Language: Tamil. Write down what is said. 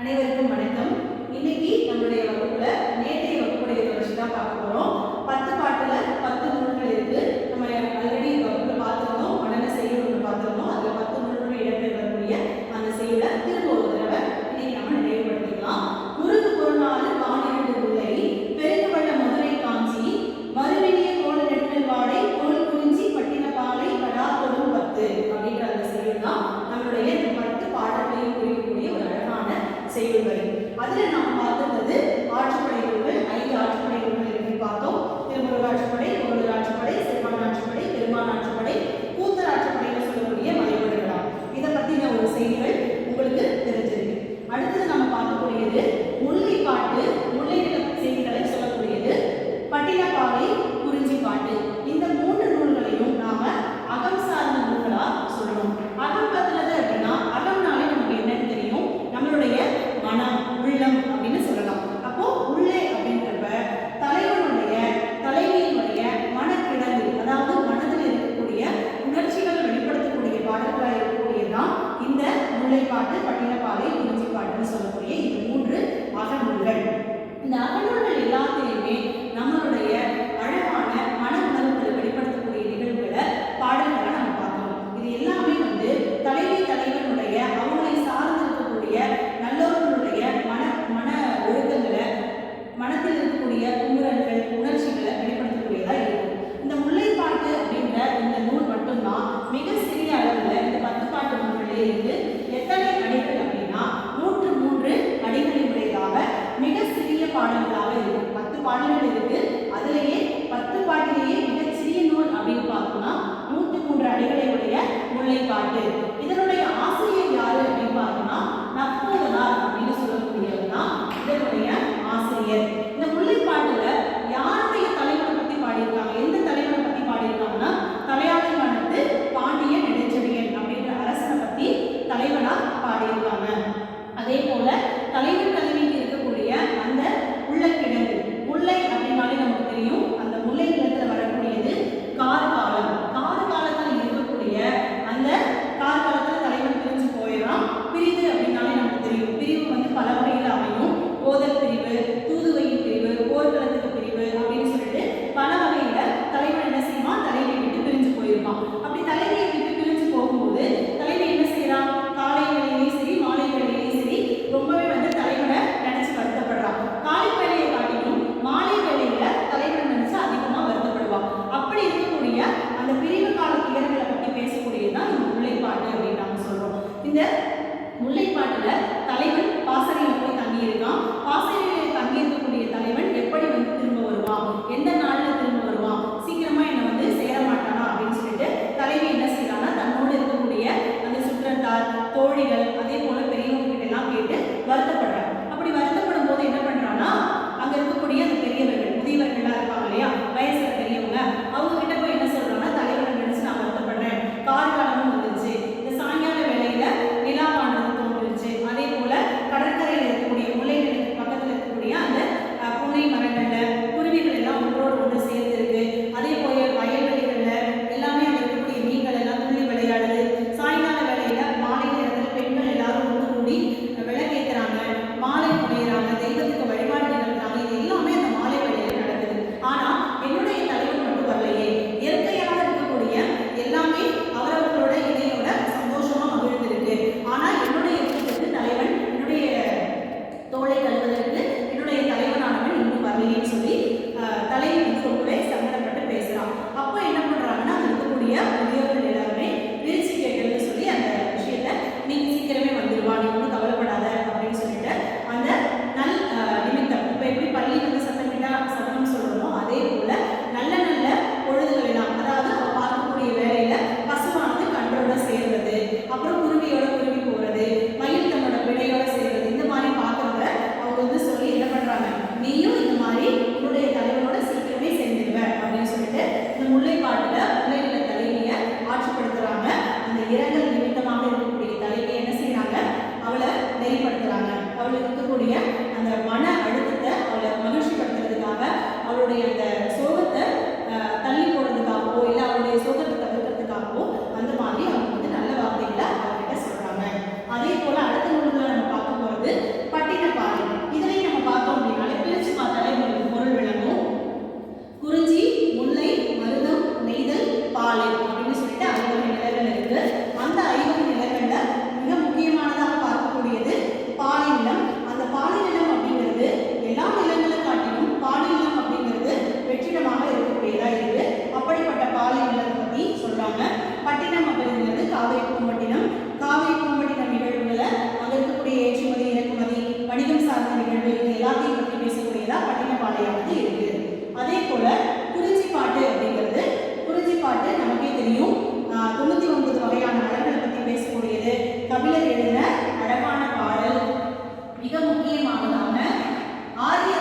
அனைவருக்கும் வணக்கம். இன்னைக்கு நம்மளுடைய வகுப்புல நேற்றைய வகுப்புடைய தொடர்ச்சி தான் பார்க்க போறோம். பத்து பாட்டுல பத்து நூல்கள் இருக்கு. much for பாட்டு பட்டினப்பாதை உணர்ச்சி பாட்டுன்னு சொல்லக்கூடிய இந்த மூன்று அகநூல்கள் இந்த அகநூல்கள் எல்லாத்திலையுமே நம்மளுடைய முல்லைப்பாட்டில் தலைவன் பாசறையில் போய் தங்கியிருக்கான். பாசறையில் தங்கி பற்றியும் தொண்ணூற்றி ஒன்பது வகையான மலர்களை பற்றி பேசக்கூடியது. கபிலர் எழுதின அழகான பாடல் மிக முக்கியமானதான ஆரிய